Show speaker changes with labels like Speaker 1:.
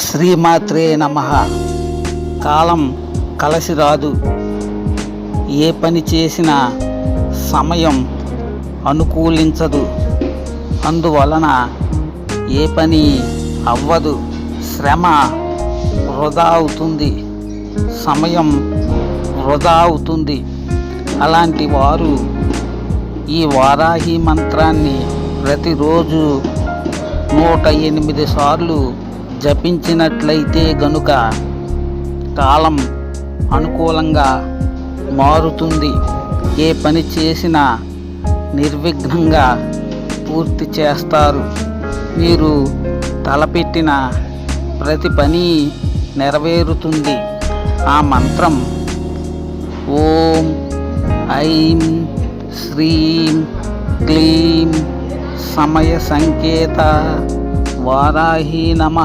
Speaker 1: శ్రీమాత్రే నమ. కాలం కలసి రాదు ఏ పని చేసినా సమయం అనుకూలించదు. అందువలన ఏ పని అవ్వదు. శ్రమ వృధా అవుతుంది. సమయం వృధా అవుతుంది. అలాంటి వారు ఈ వారాహి మంత్రాన్ని ప్రతిరోజు నూట ఎనిమిది సార్లు జపించినట్లయితే గనుక కాలం అనుకూలంగా మారుతుంది. ఏ పని చేసినా నిర్విఘ్నంగా పూర్తి చేస్తారు. మీరు తలపెట్టిన ప్రతి పని నెరవేరుతుంది. ఆ మంత్రం ఓం ఐం శ్రీం క్లీం సమయ సంకేత వారాహి నమ.